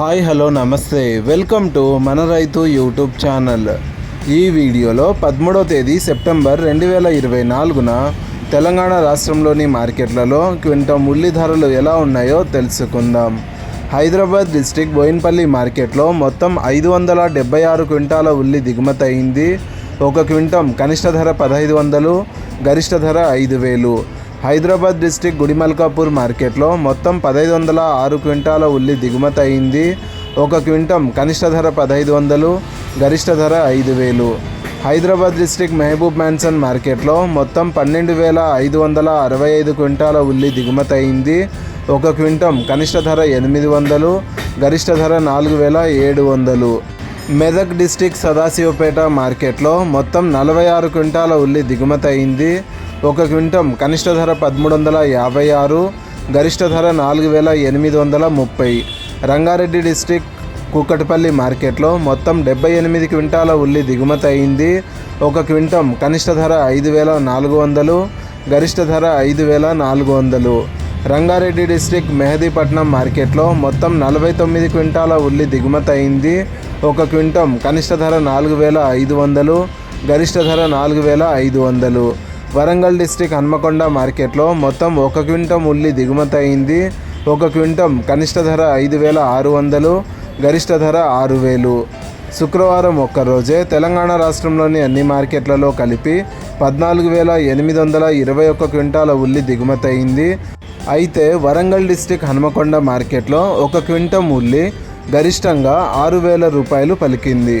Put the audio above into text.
Hi hello నమస్తే. Welcome to మన రైతు యూట్యూబ్ ఛానల్. ఈ వీడియోలో పదమూడవ తేదీ సెప్టెంబర్ రెండు వేల ఇరవై నాలుగున తెలంగాణ రాష్ట్రంలోని మార్కెట్లలో క్వింటం ఉల్లి ధరలు ఎలా ఉన్నాయో తెలుసుకుందాం. హైదరాబాద్ డిస్టిక్ బోయిన్పల్లి మార్కెట్లో మొత్తం ఐదు వందల డెబ్బై ఆరు క్వింటాల ఉల్లి దిగుమతి అయింది. ఒక క్వింటం కనిష్ట ధర పదహైదు వందలు గరిష్ట ధర ఐదు వేలు. హైదరాబాద్ డిస్టిక్ గుడిమల్కాపూర్ మార్కెట్లో మొత్తం పదహైదు వందల ఆరు క్వింటాల ఉల్లి దిగుమతి అయింది. ఒక క్వింటం కనిష్ట ధర పదహైదు వందలు గరిష్ట ధర ఐదు వేలు. హైదరాబాద్ డిస్టిక్ మహబూబ్ మ్యాన్సన్ మార్కెట్లో మొత్తం పన్నెండు వేల ఐదు వందల అరవై ఐదు క్వింటాల ఉల్లి దిగుమతి అయింది. ఒక క్వింటం కనిష్ట ధర ఎనిమిది వందలు గరిష్ట ధర నాలుగు వేల ఏడు వందలు. మెదక్ డిస్టిక్ సదాశివపేట మార్కెట్లో మొత్తం నలభై ఆరు క్వింటాల ఉల్లి దిగుమతి అయింది. ఒక క్వింటం కనిష్ట ధర పదమూడు వందల యాభై ఆరు గరిష్ట ధర నాలుగు వేల ఎనిమిది వందల ముప్పై. రంగారెడ్డి డిస్టిక్ కూకట్పల్లి మార్కెట్లో మొత్తం డెబ్బై ఎనిమిది క్వింటాల ఉల్లి దిగుమతి అయింది. ఒక క్వింటం కనిష్ట ధర ఐదు వేల నాలుగు వందలు గరిష్ట ధర ఐదు వేల నాలుగు వందలు. రంగారెడ్డి డిస్టిక్ మెహదీపట్నం మార్కెట్లో మొత్తం నలభై తొమ్మిది క్వింటాల ఉల్లి దిగుమతి అయింది. ఒక క్వింటం కనిష్ట ధర నాలుగు వేల ఐదు వందలు గరిష్ట ధర నాలుగు వేల ఐదు వందలు. వరంగల్ డిస్టిక్ హన్మకొండ మార్కెట్లో మొత్తం ఒక క్వింటం ఉల్లి దిగుమతి అయింది. ఒక క్వింటం కనిష్ట ధర ఐదు వేల ఆరు వందలు గరిష్ట ధర ఆరు వేలు. శుక్రవారం ఒక్కరోజే తెలంగాణ రాష్ట్రంలోని అన్ని మార్కెట్లలో కలిపి పద్నాలుగు వేల ఎనిమిది వందల ఇరవై ఒక్క క్వింటాల ఉల్లి దిగుమతి అయింది. అయితే వరంగల్ డిస్టిక్ హనుమకొండ మార్కెట్లో ఒక క్వింటం ఉల్లి గరిష్టంగా ఆరు వేల రూపాయలు పలికింది.